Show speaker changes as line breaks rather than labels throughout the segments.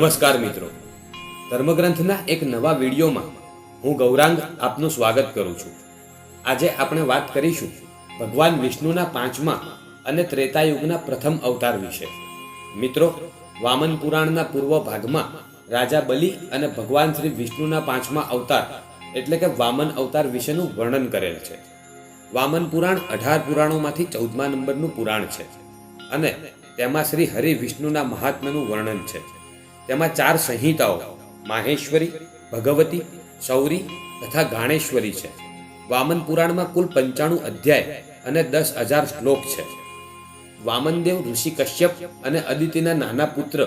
નમસ્કાર મિત્રો. ધર્મગ્રંથના એક નવા વિડીયોમાં હું ગૌરાંગ આપનું સ્વાગત કરું છું. આજે આપણે વાત કરીશું ભગવાન વિષ્ણુના પાંચમા અને ત્રેતાયુગના પ્રથમ અવતાર વિશે. મિત્રો, વામન પુરાણના પૂર્વ ભાગમાં રાજા બલિ અને ભગવાન શ્રી વિષ્ણુના પાંચમા અવતાર એટલે કે વામન અવતાર વિશેનું વર્ણન કરેલ છે. વામન પુરાણ અઢાર પુરાણોમાંથી ચૌદમા નંબરનું પુરાણ છે અને તેમાં શ્રી હરિ વિષ્ણુના મહાત્મ્યનું વર્ણન છે. તેમાં ચાર સંહિતાઓ, માહેશ્વરી, ભગવતી, સૌરી તથા ગાણેશ્વરી છે. વામન પુરાણમાં કુલ પંચાણું અધ્યાય અને દસ હજાર શ્લોક છે. વામનદેવ ઋષિ કશ્યપ અને અદિતિના નાના પુત્ર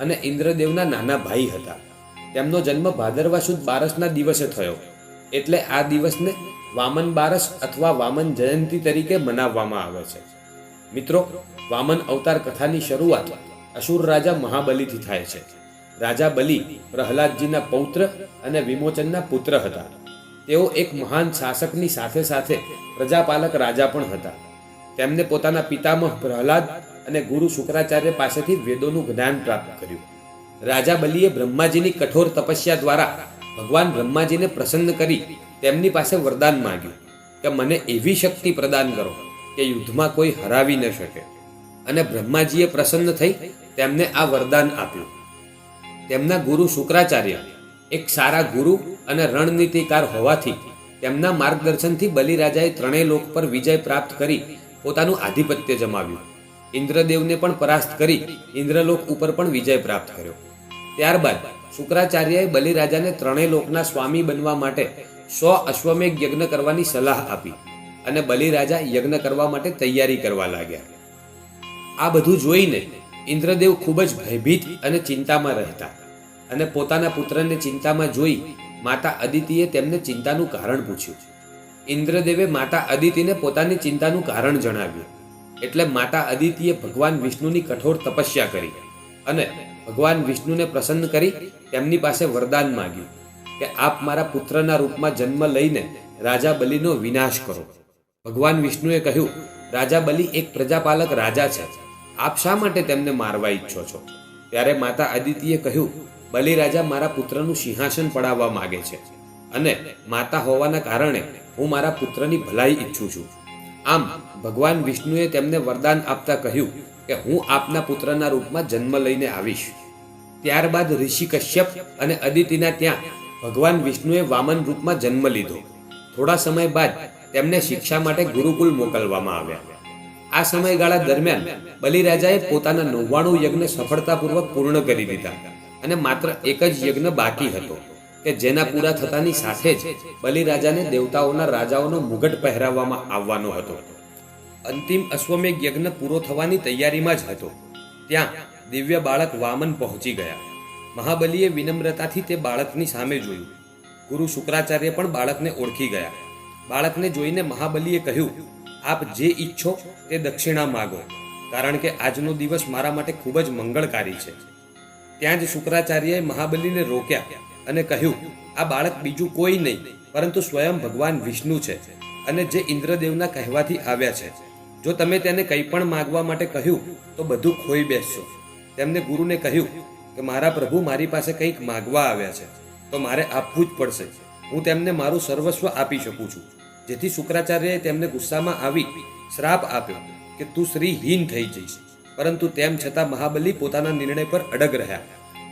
અને ઇન્દ્રદેવના નાના ભાઈ હતા. તેમનો જન્મ ભાદરવા સુદ બારસના દિવસે થયો. એટલે આ દિવસને વામન બારસ અથવા વામન જયંતી તરીકે મનાવવામાં આવે છે. મિત્રો, વામન અવતાર કથાની શરૂઆત અસુર રાજા મહાબલીથી થાય છે. રાજા બલિ પ્રહલાદજીના પૌત્ર અને વિમોચનના પુત્ર હતા. તેઓ એક મહાન શાસકની સાથે સાથે પ્રજાપાલક રાજા પણ હતા. તેમને પોતાના પિતામહ પ્રહલાદ અને ગુરુ શુક્રાચાર્ય પાસેથી વેદોનું જ્ઞાન પ્રાપ્ત કર્યું. રાજા બલિએ બ્રહ્માજીની કઠોર તપસ્યા દ્વારા ભગવાન બ્રહ્માજીને પ્રસન્ન કરી તેમની પાસે વરદાન માંગ્યું કે મને એવી શક્તિ પ્રદાન કરો કે યુદ્ધમાં કોઈ હરાવી ન શકે. અને બ્રહ્માજીએ પ્રસન્ન થઈ તેમને આ વરદાન આપ્યું. તેમના ગુરુ શુક્રાચાર્ય, એક સારા ગુરુ અને રણનીતિકાર હોવાથી તેમના માર્ગદર્શનથી બલિરાજાએ ત્રણેય લોક પર વિજય પ્રાપ્ત કરી પોતાનું આધિપત્ય જમાવ્યું. ઇન્દ્રદેવને પણ પરાસ્ત કરી ઇન્દ્રલોક ઉપર પણ વિજય પ્રાપ્ત કર્યો. ત્યારબાદ શુક્રાચાર્યએ બલિરાજાને ત્રણેય લોકના સ્વામી બનવા માટે સો અશ્વમેઘ યજ્ઞ કરવાની સલાહ આપી અને બલિરાજા યજ્ઞ કરવા માટે તૈયારી કરવા લાગ્યા. આ બધું જોઈને ઇન્દ્રદેવ ખૂબ જ ભયભીત અને ચિંતામાં રહેતા અને પોતાના પુત્રને ચિંતામાં જોઈ માતા અદિતિએ તેમને ચિંતાનું કારણ પૂછ્યું. ઇન્દ્રદેવે માતા અદિતિને પોતાની ચિંતાનું કારણ જણાવ્યું એટલે માતા અદિતિએ ભગવાન વિષ્ણુની કઠોર તપસ્યા કરી અને ભગવાન વિષ્ણુને પ્રસન્ન કરી તેમની પાસે વરદાન માંગ્યું કે આપ મારા પુત્રના રૂપમાં જન્મ લઈને રાજા બલિનો વિનાશ કરો. ભગવાન વિષ્ણુએ કહ્યું, રાજા બલિ એક પ્રજાપાલક રાજા છે. આપ શા માટે તેમને મારવા ઈચ્છો છો? ત્યારે માતા અદિતિએ કહ્યું, બલિરાજા મારા પુત્રનું સિંહાસન પડાવવા માગે છે અને માતા હોવાના કારણે હું મારા પુત્રની ભલાઈ ઈચ્છું છું. આમ ભગવાન વિષ્ણુએ તેમને વરદાન આપતા કહ્યું કે, હું આપના પુત્રના રૂપમાં જન્મ લઈને આવીશ. ત્યારબાદ ઋષિ કશ્યપ અને અદિતિના ત્યાં ભગવાન વિષ્ણુએ વામન રૂપમાં જન્મ લીધો. થોડા સમય બાદ તેમને શિક્ષા માટે ગુરુકુલ મોકલવામાં આવ્યા. આ સમયગાળા દરમિયાન બલિરાજાએ પોતાના નવ્વાણું યજ્ઞ સફળતાપૂર્વક પૂર્ણ કરી દીધા અને માત્ર એક જ યજ્ઞ બાકી હતો, કે જેના પૂરા થતાની સાથે જ બલિરાજાને દેવતાઓના રાજાઓનો મુગટ પહેરાવવામાં આવવાનો હતો. અંતિમ અશ્વમેઘ યજ્ઞ પૂરો થવાની તૈયારીમાં જ હતો. ત્યાં દિવ્ય બાળક વામન પહોંચી ગયા. મહાબલીએ વિનમ્રતાથી તે બાળકની સામે જોયું. ગુરુ શુક્રાચાર્ય પણ બાળકને ઓળખી ગયા. બાળકને જોઈને મહાબલીએ કહ્યું આપ જે ઈચ્છો તે દક્ષિણા માગો, કારણ કે આજનો દિવસ મારા માટે ખૂબ જ મંગળકારી છે. ત્યાં જ શુક્રાચાર્યએ મહાબલીને રોક્યા અને કહ્યું, આ બાળક બીજું કોઈ નહીં, પરંતુ સ્વયં ભગવાન વિષ્ણુ છે અને જે ઇન્દ્રદેવના કહેવાથી આવ્યા છે. જો તમે તેને કંઈ પણ માગવા માટે કહ્યું, તો બધું ખોઈ બેસશો. તેમને ગુરુને કહ્યું કે, મારા પ્રભુ મારી પાસે કંઈક માગવા આવ્યા છે, તો મારે આપવું જ પડશે. હું તેમને મારું સર્વસ્વ આપી શકું છું. જેથી શુક્રાચાર્યએ તેમને ગુસ્સામાં આવી શ્રાપ આપ્યો કે તું શ્રીહીન થઈ જઈશ. પરંતુ તેમ છતાં મહાબલી પોતાના નિર્ણય પર અડગ રહ્યા.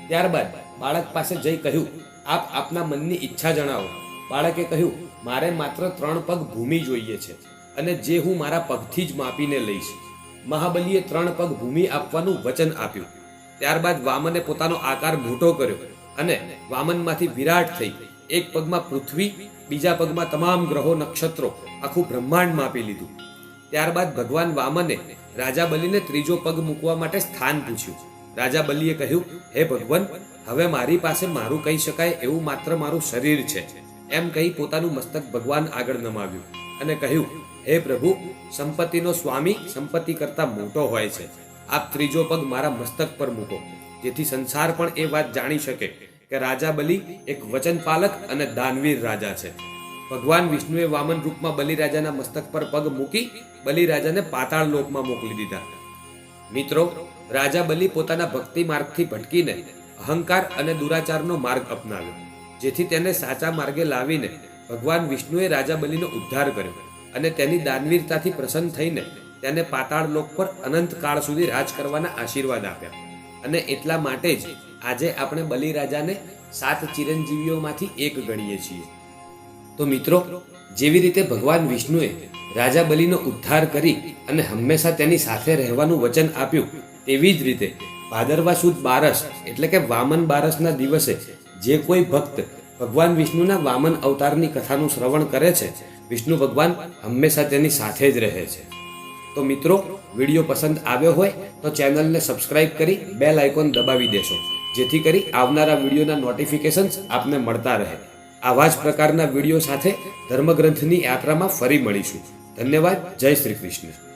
ત્યારબાદ બાળક પાસે જઈ કહ્યું, આપ આપના મનની ઈચ્છા જણાવો. બાળકે કહ્યું, મારે માત્ર ત્રણ પગ ભૂમિ જોઈએ છે અને જે હું મારા પગથી જ માપીને લઈશ. મહાબલીએ ત્રણ પગ ભૂમિ આપવાનું વચન આપ્યું. ત્યારબાદ વામને પોતાનો આકાર મોટો કર્યો અને વામનમાંથી વિરાટ થઈ એક પગમાં પૃથ્વી, બીજા પગમાં તમામ ગ્રહો, નક્ષત્રો આખું બ્રહ્માંડ માપી લીધું. ત્યારબાદ ભગવાન વામને રાજા બલિને ત્રીજો પગ મૂકવા માટે સ્થાન પૂછ્યું. રાજા બલિએ કહ્યું, હે ભગવાન, હવે મારી પાસે મારું કહી શકાય એવું માત્ર મારું શરીર છે. એમ કહી પોતાનું મસ્તક ભગવાન આગળ નમાવ્યું અને કહ્યું, હે પ્રભુ, સંપત્તિનો સ્વામી સંપત્તિ કરતા મોટો હોય છે. આપ ત્રીજો પગ મારા મસ્તક પર મૂકો, જેથી સંસાર પણ એ વાત જાણી શકે. કે રાજા બલિ એક વચનપાલક અને દાનવીર રાજા છે. ભગવાન વિષ્ણુએ વામન રૂપમાં બલિરાજાના મસ્તક પર પગ મૂકી બલિરાજાને પાતાળ લોકમાં મોકલી દીધા. મિત્રો, રાજા બલિ પોતાના ભક્તિ માર્ગથી ભટકીને અહંકાર અને દુરાચારનો માર્ગ અપનાવ્યો, જેથી તેને સાચા માર્ગે લાવીને ભગવાન વિષ્ણુએ રાજા બલિનો ઉદ્ધાર કર્યો અને તેની દાનવીરતાથી પ્રસન્ન થઈને તેને પાતાળ લોક પર અનંત કાળ સુધી રાજ કરવાના આશીર્વાદ આપ્યા. અને એટલા માટે જ આજે આપણે બલિરાજાને સાત ચિરંજીવીઓમાંથી એક ગણીએ છીએ. તો મિત્રો, જેવી રીતે ભગવાન વિષ્ણુએ રાજા બલિનો ઉદ્ધાર કરી અને હંમેશા તેની સાથે રહેવાનું વચન આપ્યું, તેવી જ રીતે ભાદરવા સુદ બારસ એટલે કે વામન બારસના દિવસે જે કોઈ ભક્ત ભગવાન વિષ્ણુના વામન અવતારની કથાનું શ્રવણ કરે છે, વિષ્ણુ ભગવાન હંમેશા તેની સાથે જ રહે છે. તો મિત્રો, વીડિયો પસંદ આવ્યો હોય તો ચેનલને સબસ્ક્રાઇબ કરી બેલ આઇકોન દબાવી દેશો, જેથી કરી આવનારા વિડીયોના નોટિફિકેશન્સ આપને મળતા રહે. આવા જ પ્રકારના વીડિયો સાથે ધર્મગ્રંથની યાત્રામાં ફરી મળીશું. ધન્યવાદ, જય શ્રી કૃષ્ણ.